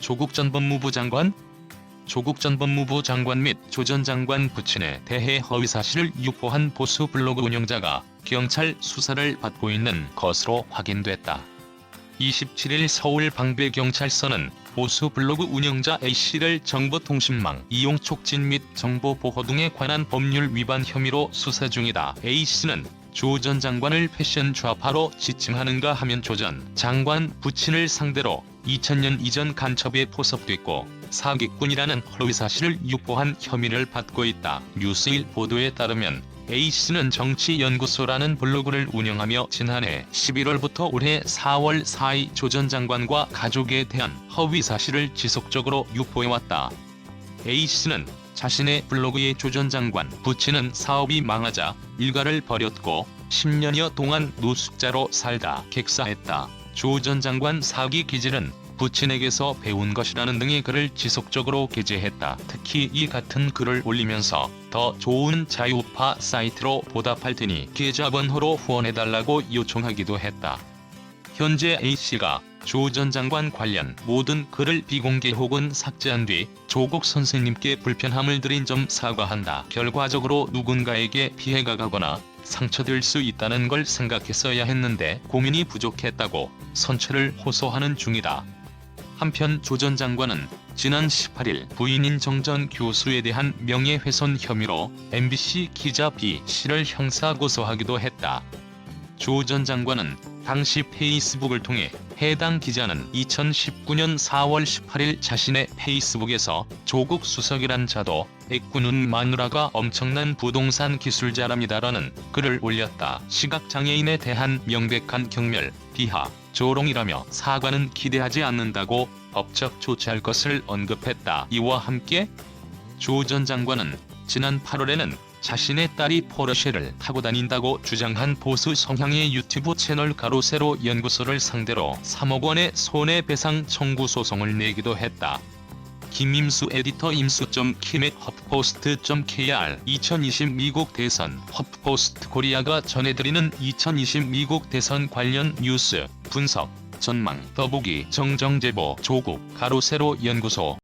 조국 전 법무부 장관 조국 전 법무부 장관 및 조 전 장관 부친에 대해 허위 사실을 유포한 보수 블로그 운영자가 경찰 수사를 받고 있는 것으로 확인됐다. 27일 서울 방배경찰서는 보수 블로그 운영자 A씨를 정보통신망 이용 촉진 및 정보 보호 등에 관한 법률 위반 혐의로 수사 중이다. A씨는 조 전 장관을 패션 좌파로 지칭하는가 하면 조 전 장관 부친을 상대로 2000년 이전 간첩에 포섭됐고 사기꾼이라는 허위 사실을 유포한 혐의를 받고 있다. 뉴스일 보도에 따르면 A씨는 정치연구소라는 블로그를 운영하며 지난해 11월부터 올해 4월 4일 조 전 장관과 가족에 대한 허위 사실을 지속적으로 유포해왔다. A씨는 자신의 블로그에 조전 장관 부친은 사업이 망하자 일가를 버렸고 10년여 동안 노숙자로 살다 객사했다. 조 전 장관 사기 기질은 부친에게서 배운 것이라는 등의 글을 지속적으로 게재했다. 특히 이 같은 글을 올리면서 더 좋은 자유파 사이트로 보답할 테니 계좌번호로 후원해달라고 요청하기도 했다. 현재 A씨가 조 전 장관 관련 모든 글을 비공개 혹은 삭제한 뒤 조국 선생님께 불편함을 드린 점 사과한다. 결과적으로 누군가에게 피해가 가거나 상처될 수 있다는 걸 생각했어야 했는데 고민이 부족했다고 선처를 호소하는 중이다. 한편 조 전 장관은 지난 18일 부인인 정 전 교수에 대한 명예훼손 혐의로 MBC 기자 B씨를 형사 고소하기도 했다. 조 전 장관은 당시 페이스북을 통해 해당 기자는 2019년 4월 18일 자신의 페이스북에서 조국 수석이란 자도 애꾸는 마누라가 엄청난 부동산 기술자랍니다라는 글을 올렸다. 시각장애인에 대한 명백한 경멸, 비하, 조롱이라며 사과는 기대하지 않는다고 법적 조치할 것을 언급했다. 이와 함께 조 전 장관은 지난 8월에는 자신의 딸이 포르쉐를 타고 다닌다고 주장한 보수 성향의 유튜브 채널 가로세로 연구소를 상대로 3억 원의 손해배상 청구 소송을 내기도 했다. 김임수 에디터 임수.키멧 허프포스트.kr 2020 미국 대선 허프포스트 코리아가 전해드리는 2020 미국 대선 관련 뉴스 분석 전망 더보기 정정제보 조국 가로세로 연구소